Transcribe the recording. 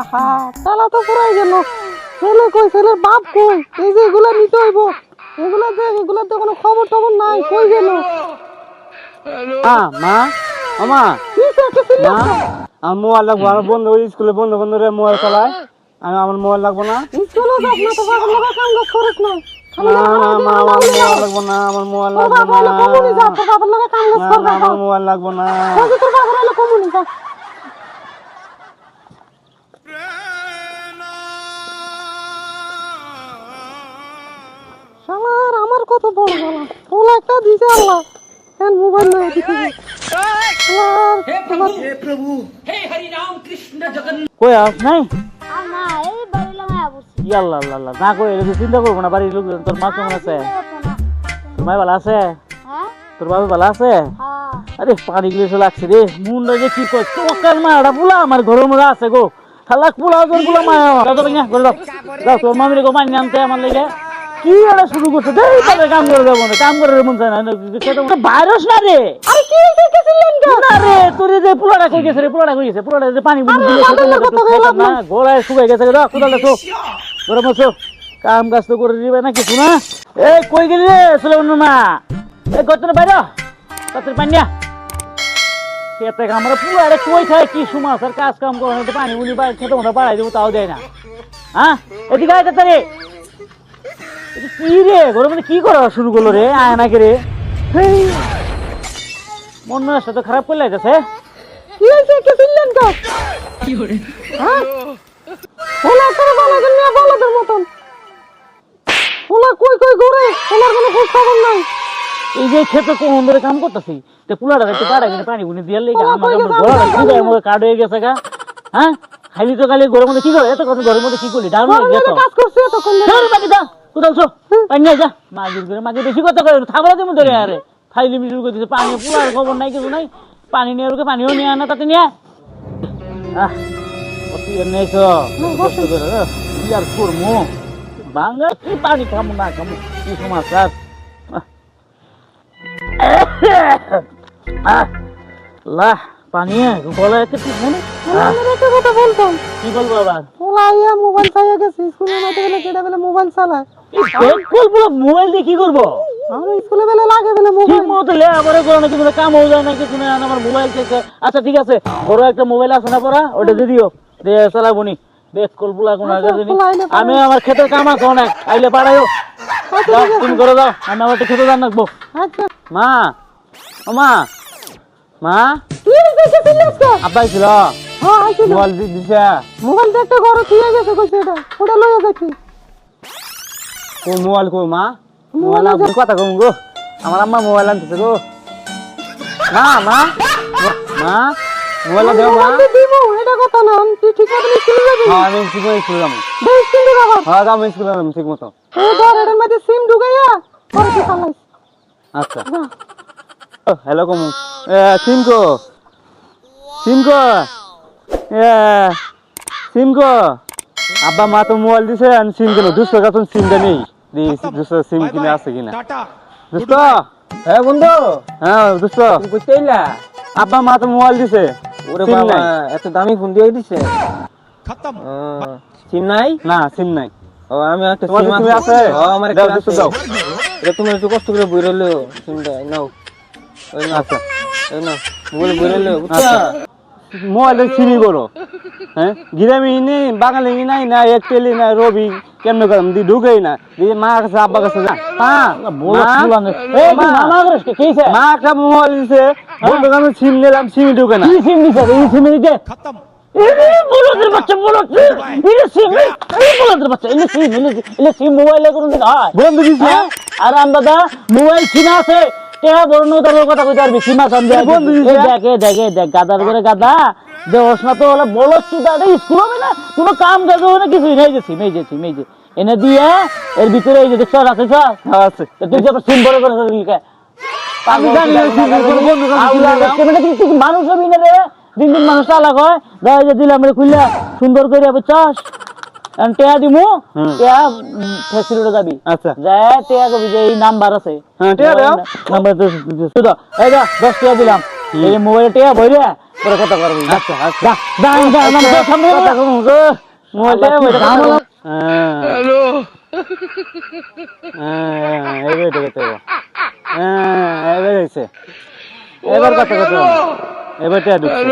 আহা তালা তো পুরাই গেল। ছেলে কই ছেলের বাপ কই? এই যে এগুলা নিতে হইব। এগুলা যে এগুলা তো কোনো খবর টবর নাই। কই গেল? মা মা? ও মা? আমার মোবাইল লাগবো। আমার বন্ধু ওই স্কুলে। বন্ধু বন্ধুরে মোবাইল চালায়। আমি আমার মোবাইল লাগবো না। স্কুলে যাস না তো বাবার লগা কাম কাজ না। আমার মোবাইল লাগবো না। আমার মোবাইল লাগবো না। যে তোর বাবার হলো কমুনি যা শালার আমার কত বড় গলা ফুল একটা দিছে আল্লাহ হ্যাঁ মোবাইল লয়ে দিছে শালার কই আস নাই আর না এই বাড়ি লাগায় বসছি ইয়াল্লা আল্লাহ আল্লাহ না কই এরকম চিন্তা করব না বাড়ির লোক তোর মা কেমন আছে তোর মাই ভালো আছে হ্যাঁ তোর বাবা ভালো আছে হ্যাঁ আরে পানি গুলো লাগছে রে মুন্ডা যে কি কর তোকার মারা পুলা আমার ঘরের মধ্যে আছে গো খালাক পুলা ওজন পুলা মা দাও তো না করে দাও দাও তোর মামিরে গো মানি আনতে আমার লেগে কি ওরা শুরু করছে? দেই তবে কাম করে দেবো না কাম করে মন চায় না সেটা ভাইরাস না রে। আরে কি হইছে কি ছিলেন কে? না রে তোর যে পুলাটা কই গেছে রে পুলাটা কই গেছে? পুলাটা যে পানি বুঝি না। গোড়ায় শুকাই গেছে রে কোদাল দেখো গরম আছো? কাম কাজ তো করে দিবে না কিছু না এই কই গেলি রে সুলেমান না এই গতরে বাইরে? গতরে পানিয়া? খেতে আমরা পুরো আরে কই খায় কি সময় স্যার কাজ কাম করে পানি বাড়ি খেতে আমরা বাড়াই দেবো তাও দেয় না। হ্যাঁ? এদিকে আয় তাড়াতাড়ি। কি রে? গরমে কি করা শুরু করল রে? আয় নাকি রে? হেই, মন মেজাজটা তো খারাপ করলে যাচ্ছে কি হইছে? কি ছিলেন কে হ্যাঁ? ওলা করে বালাদের নিয়ে বালাদের মতন। ওলা কই কই ঘুরে? ওলার কোনো খোঁজ খবর নাই। এই যে খেতে কোন ধরে কাম করতেছি? তে পুলাটা একটু পাড়া কিনে পানি বুনি দিয়ে লেগে আমার কি যায় কার্ড হয়ে গেছে গা। হ্যাঁ? খালি তো খালি ঘরের মধ্যে কি করে? এত ঘরের মধ্যে কি করলি? ডাউন হয়ে গেছ কাজ চল বাকি দা কোথাও চো পানি যা মাগির করে মাগি বেশি কথা করে থাবড়া দেবো ধরে আরে খাইলি মিশু করে দিছে পানি পুলার খবর নাই কিছু নাই পানি নিয়ে ওকে পানিও নিয়ে আনা তাতে নিয়ে আহ অতি আর নেছ কষ্ট করে। কি আর করমু বাংলা কি পানি খামু না খামু কি সমাচার লাহ পানি গলা কি মনে একটা কথা বলতাম। কি বলব আবার? ওলা মোবাইল চাইয়া গেছে স্কুলে নাইতে গেলে কেটা বেলে মোবাইল চালায়। বলব মোবাইল দিয়ে কি করব? আমি স্কুলে বেলে লাগে বেলে মোবাইল। মতো লে আবার কোনো না কিছু কাম হয়ে যায় না কিছু আমার মোবাইল আচ্ছা ঠিক আছে বড় একটা মোবাইল আছে না পড়া ওটা দিয়ে দিও। দিয়ে চালাবো নি বেশ কল বুলা কোনো আচ্ছা, আগে ফুল আইলে আমি আমার ক্ষেতের কাম আছে অনেক আইলে পাড়াইও যাও, তুমি করে দাও আমি আমার খেতে জান রাখব। আচ্ছা। মা ও মা মা। কি হইছে কি আব্বাই ছিল হ্যাঁ আইছিল। মোবাইল দি- দিছে? মোবাইল দেখতে ঘরে থুয়ে গেছে কইছে এটা। ওটা লইয়া যাচ্ছি। কো মোবাইল কো মা? মোবাইল আনতে কথা কম গো। আমার আম্মা মোবাইল আনতেছে গো। মা মা মা মোবাইল দেও মা। দিব এটা কথা না আমি ঠিক মতো স্কুলে যাবি? হ্যাঁ আমি ঠিক মতো স্কুলে যাব। বাবা। হ্যাঁ যাব স্কুলে যাব ঠিক মতো এই ধর এটার মধ্যে সিম ঢুকাইয়া পরে চালাইস আচ্ছা। হ্যালো কমু। সিমকো সিমকো? সিমকো? আব্বা মা তো মোবাইল দিছে আমি সিম কিনো দুশো কাছে সিমটা নেই দুশো সিম কিনে আছে কিনা। দুশো? হ্যাঁ বন্ধু। হ্যাঁ দুশো। কইতে এলা আব্বা মা তো মোবাইল দিছে। ওরে বাবা। এত দামি ফোন দিয়ে দিছে। ও, সিম নাই? না সিম নাই। ও আমি একটা সিম আছে? ও আমার দাও, একটা দুশো দাও। এটা তুমি একটু কষ্ট করে বই রইল সিমটা। নাও। ওই নাও। আচ্ছা। ওই নাও বলে বই রইল বুঝছ? আচ্ছা। মোবাইল সিমি করো। হ্যাঁ? গিরামি নেই বাঙালি নাই না একটেলি না রবি কেমনে করম? দি ঢুকেই না। দি মা কাছে আব্বা কাছে যা। মা বলো, মা, একটা মোবাইল দিছে। বলতো আমি সিম নিলাম সিমি ঢুকে না। কি সিম দিছে? এই সিম কোনো দিন হয়। বন্ধু দিছে হ্যাঁ? আর আম মোবাইল কিনা আছে। টেহা বড় নয় কথা কইতে পারবি সীমা সামনে দেখে দেখে দেখ গাদার করে গাদা। দেওস না তো হলে বলো চুদা স্কুল হবে না? কোনো কাম কাজ হবে না? কিছুই নেই যে সিম যে সিম যে। এনে দিয়ে এর ভিতরে এই যে দেখছ আছে স্যার আছে। তুই যে সিম বড় করে দিলি কে? আমি জানি না সিম কোনো বন্ধু কাছে সিম দিলাম। তুই তুই মানুষ হবি না রে দিন দিন মানুষ আলাগ হয়। দিলাম রে খুললা সুন্দর করে এখন টেয়া দিমু টেয়া ফ্যাক্টরিতে যাবি। আচ্ছা। যায় টেয়া কবি যে এই নাম্বার আছে। হ্যাঁ, টেয়া দাও। নাম্বার তো শুধু। এই যা দশ টাকা দিলাম। এই মোবাইলে টেয়া ভরে পরে কথা করবি আচ্ছা আচ্ছা। দা দা দা তো সামনে কথা করব গো মোবাইলটা মোবাইলটা হ্যালো হ্যাঁ। আছে হ্যাঁ এবার কথা কথা এবার টিয়া ঢুকছে।